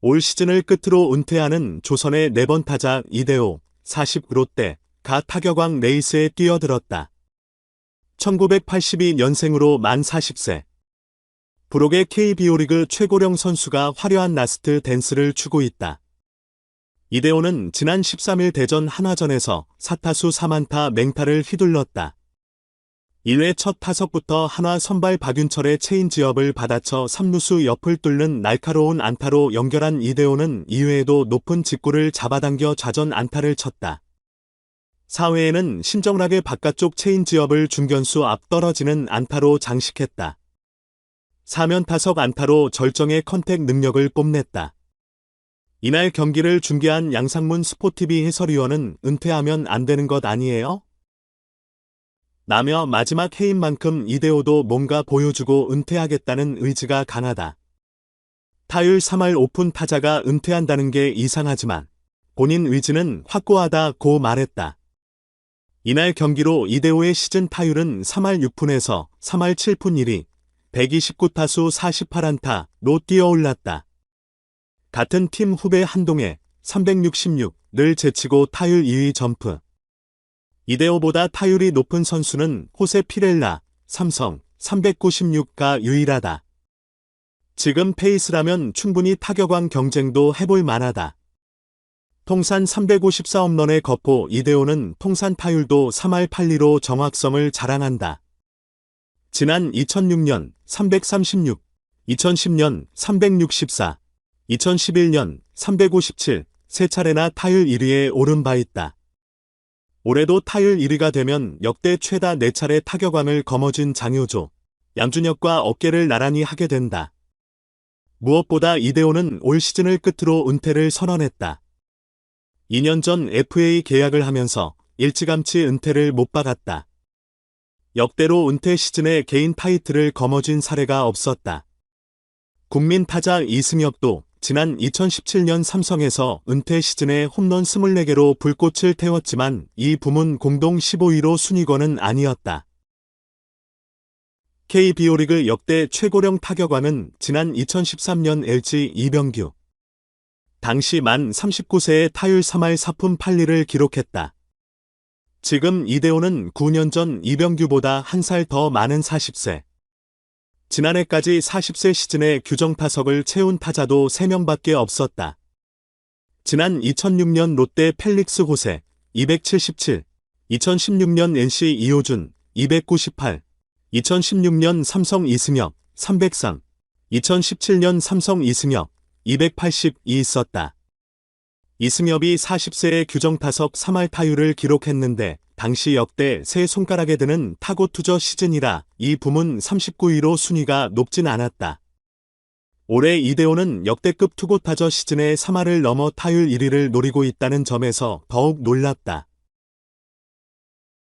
올 시즌을 끝으로 은퇴하는 조선의 네 번 타자 이대호 40 롯데 가 타격왕 레이스에 뛰어들었다. 1982년생으로 만 40세. 부록의 KBO 리그 최고령 선수가 화려한 라스트 댄스를 추고 있다. 이대호는 지난 13일 대전 한화전에서 사타수 3안타 맹타를 휘둘렀다. 1회 첫 타석부터 한화 선발 박윤철의 체인지업을 받아쳐 3루수 옆을 뚫는 날카로운 안타로 연결한 이대호는 2회에도 높은 직구를 잡아당겨 좌전 안타를 쳤다. 4회에는 신정락의 바깥쪽 체인지업을 중견수 앞 떨어지는 안타로 장식했다. 사면 타석 안타로 절정의 컨택 능력을 뽐냈다. 이날 경기를 중계한 양상문 스포티비 해설위원은 은퇴하면 안 되는 것 아니에요? 라며 마지막 해인 만큼 이대호도 뭔가 보여주고 은퇴하겠다는 의지가 강하다. 타율 3할 오픈 타자가 은퇴한다는 게 이상하지만 본인 의지는 확고하다고 말했다. 이날 경기로 이대호의 시즌 타율은 3할 6푼에서 3할 7푼 1위, 129타수 48안타로 뛰어올랐다. 같은 팀 후배 한동에 366를 제치고 타율 2위 점프. 이대호보다 타율이 높은 선수는 호세 피렐라, 삼성 396가 유일하다. 지금 페이스라면 충분히 타격왕 경쟁도 해볼 만하다. 통산 354홈런의 거포 이대호는 통산 타율도 3할 8리로 정확성을 자랑한다. 지난 2006년 336, 2010년 364, 2011년 357, 세 차례나 타율 1위에 오른 바 있다. 올해도 타율 1위가 되면 역대 최다 4차례 타격왕을 거머쥔 장효조, 양준혁과 어깨를 나란히 하게 된다. 무엇보다 이대호는 올 시즌을 끝으로 은퇴를 선언했다. 2년 전 FA 계약을 하면서 일찌감치 은퇴를 못 박았다. 역대로 은퇴 시즌에 개인 타이틀을 거머쥔 사례가 없었다. 국민 타자 이승엽도 지난 2017년 삼성에서 은퇴 시즌에 홈런 24개로 불꽃을 태웠지만 이 부문 공동 15위로 순위권은 아니었다. KBO 리그 역대 최고령 타격왕은 지난 2013년 LG 이병규. 당시 만 39세의 타율 3할 4푼 8리를 기록했다. 지금 이대호는 9년 전 이병규보다 한 살 더 많은 40세. 지난해까지 40세 시즌에 규정 타석을 채운 타자도 3명밖에 없었다. 지난 2006년 롯데 펠릭스 호세 277, 2016년 NC 이호준 298, 2016년 삼성 이승엽 303, 2017년 삼성 이승엽 282 있었다. 이승엽이 40세의 규정 타석 3할 타율을 기록했는데 당시 역대 세 손가락에 드는 타고 투저 시즌이라 이 부문 39위로 순위가 높진 않았다. 올해 이대호는 역대급 투고 타저 시즌에 3할을 넘어 타율 1위를 노리고 있다는 점에서 더욱 놀랍다.